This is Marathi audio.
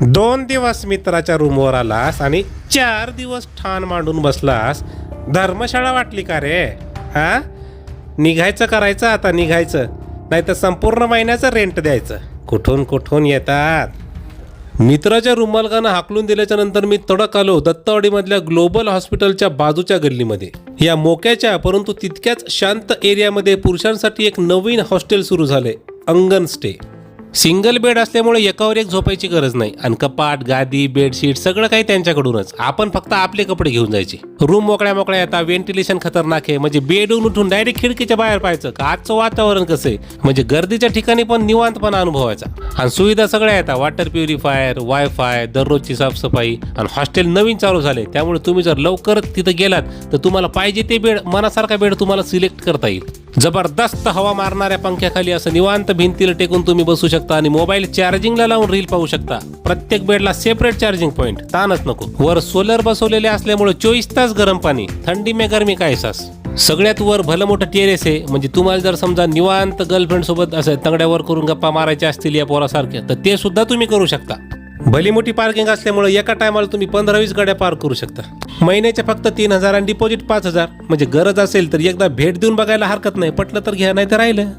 दोन दिवस मित्राच्या रूमवर आलास आणि चार दिवस ठाण मांडून बसलास. धर्मशाळा वाटली का रे? हा? निघायचं करायचं आता निघायचं. नाही तर संपूर्ण महिन्याचं रेंट द्यायचं. कुठून कुठून येतात? मित्राच्या रुमालकानं हाकलून दिल्याच्या नंतर मी तडक आलो दत्तवाडीमधल्या ग्लोबल हॉस्पिटलच्या बाजूच्या गल्लीमध्ये. या मोक्याच्या परंतु तितक्याच शांत एरियामध्ये पुरुषांसाठी एक नवीन हॉस्टेल सुरू झाले अंगण स्टे. सिंगल बेड असल्यामुळे एकावर एक झोपायची गरज नाही. आणि कपाट गादी बेडशीट सगळं काही त्यांच्याकडूनच. आपण फक्त आपले कपडे घेऊन जायचे. रूम मोकळ्या मोकळ्या येतात व्हेंटिलेशन खतरनाक आहे. म्हणजे बेडून उठून डायरेक्ट खिडकीच्या बाहेर पाहायचं. का आजचं वातावरण कसं आहे? म्हणजे गर्दीच्या ठिकाणी पण निवांतपणा अनुभवायचा. आणि सुविधा सगळ्या येतात वॉटर प्युरिफायर वायफाय दररोजची साफसफाई. आणि हॉस्टेल नवीन चालू झाले. त्यामुळे तुम्ही जर लवकर तिथं गेलात तर तुम्हाला पाहिजे ते बेड मनासारखा बेड तुम्हाला सिलेक्ट करता येईल. जबरदस्त हवा मारणाऱ्या पंख्याखाली असं निवांत भिंतीला टेकून तुम्ही बसू शकता आणि मोबाईल चार्जिंगला लावून रील पाहू शकता. प्रत्येक बेडला सेपरेट चार्जिंग पॉईंट ताणच नको. वर सोलर बसवलेले असल्यामुळे चोवीस तास गरम पाणी थंडी मे गरमी काय सास सगळ्यात वर भलं मोठं टेरेस आहे म्हणजे तुम्हाला जर समजा निवांत गर्लफ्रेंड सोबत असं तंगड्यावर करून गप्पा मारायच्या असतील या पोरासारख्या तर ते सुद्धा तुम्ही करू शकता. भली मोठी पार्किंग असल्यामुळे एका टायमाला तुम्ही पंधरा वीस गाड्या पार्क करू शकता. महिन्याच्या फक्त तीन हजार आणि डिपॉझिट पाच हजार म्हणजे गरज असेल तर एकदा भेट देऊन बघायला हरकत नाही पटलं तर घ्या नाही तर राहिलं.